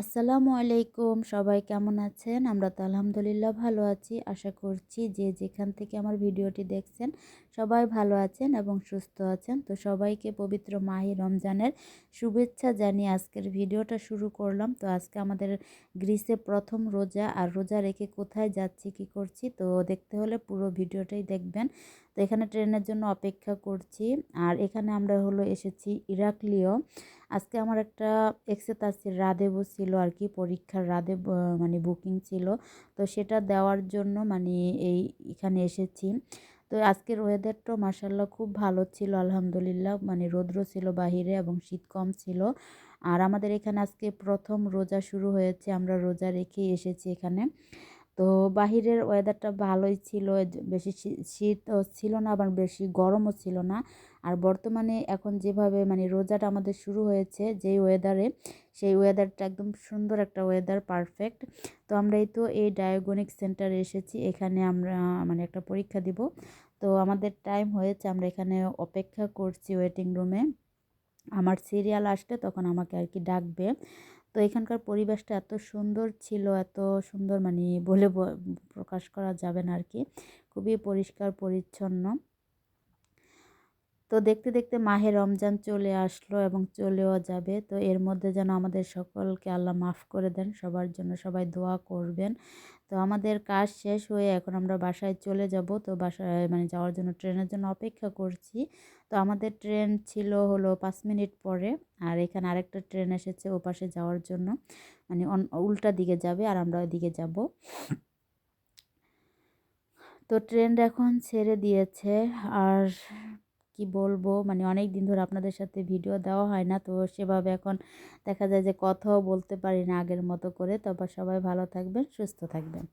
আসসালামু আলাইকুম, সবাই কেমন আছেন? আমরা তো আলহামদুলিল্লাহ ভালো আছি। আশা করছি যে যেখান থেকে আমার ভিডিওটি দেখছেন, সবাই ভালো আছেন এবং সুস্থ আছেন। তো সবাইকে পবিত্র মাহি রমজানের শুভেচ্ছা জানিয়ে আজকের ভিডিওটা শুরু করলাম। তো আজকে আমাদের গ্রিসে প্রথম রোজা, আর রোজা রেখে কোথায় যাচ্ছি, কি করছি, তো দেখতে হলে পুরো ভিডিওটাই দেখবেন। তো এখানে ট্রেনের জন্য অপেক্ষা করছি, আর এখানে আমরা হলো এসেছি ইরাকলিও আজকে আমার একটা এক্সেতাসির রাদেবও ছিল। আর কি, পরীক্ষার রাতে মানে বুকিং ছিল। তো সেটা দেওয়ার জন্য মানে এই, এখানে এসেছি। তো আজকের ওয়েদারটাও মাসাল্লাহ খুব ভালো ছিল, আলহামদুলিল্লাহ। মানে রৌদ্র ছিল বাহিরে এবং শীত কম ছিল। আর আমাদের এখানে আজকে প্রথম রোজা শুরু হয়েছে, আমরা রোজা রেখেই এসেছি এখানে। তো বাহিরের ওয়েদারটা ভালোই ছিল বেশি শীতও ছিল না, আবার বেশি গরমও ছিল না। আর বর্তমানে এখন যেভাবে মানে রোজাটা আমাদের শুরু হয়েছে, যেই ওয়েদারে সেই ওয়েদারটা একদম সুন্দর একটা ওয়েদার পারফেক্ট তো আমরা এই তো এই ডায়াগনিক সেন্টারে এসেছি, এখানে আমরা মানে একটা পরীক্ষা দিব। তো আমাদের টাইম হয়েছে, আমরা এখানে অপেক্ষা করছি ওয়েটিং রুমে আমার সিরিয়াল আসলে তখন আমাকে আর কি ডাকবে। তো এখানকার পরিবেশটা এত সুন্দর ছিল, এত সুন্দর মানে বলে প্রকাশ করা যাবে না আর কি খুবই পরিষ্কার, পরিচ্ছন্ন। তো দেখতে দেখতে মাহে রমজান চলে আসলো এবং চলেও যাবে। তো এর মধ্যে যেন আমাদের সকলকে আল্লাহ মাফ করে দেন, সবার জন্য সবাই দোয়া করবেন। তো আমাদের কাজ শেষ হয়ে এখন আমরা বাসায় চলে যাব। তো বাসায় মানে যাওয়ার জন্য ট্রেনের জন্য অপেক্ষা করছি। তো আমাদের ট্রেন ছিল হলো পাঁচ মিনিট পরে আর এখানে আরেকটা ট্রেন এসেছে ও পাশে যাওয়ার জন্য। মানে উল্টা দিকে যাবে আর আমরা ওইদিকে যাব। তো ট্রেন এখন ছেড়ে দিয়েছে আর কি বলব? মানে অনেক দিন ধরে আপনাদের সাথে ভিডিও দেওয়া হয় না, তো সেভাবে এখন দেখা যায় যে কথাও বলতে পারি না আগের মতো করে। তারপর সবাই ভালো থাকবেন, সুস্থ থাকবেন।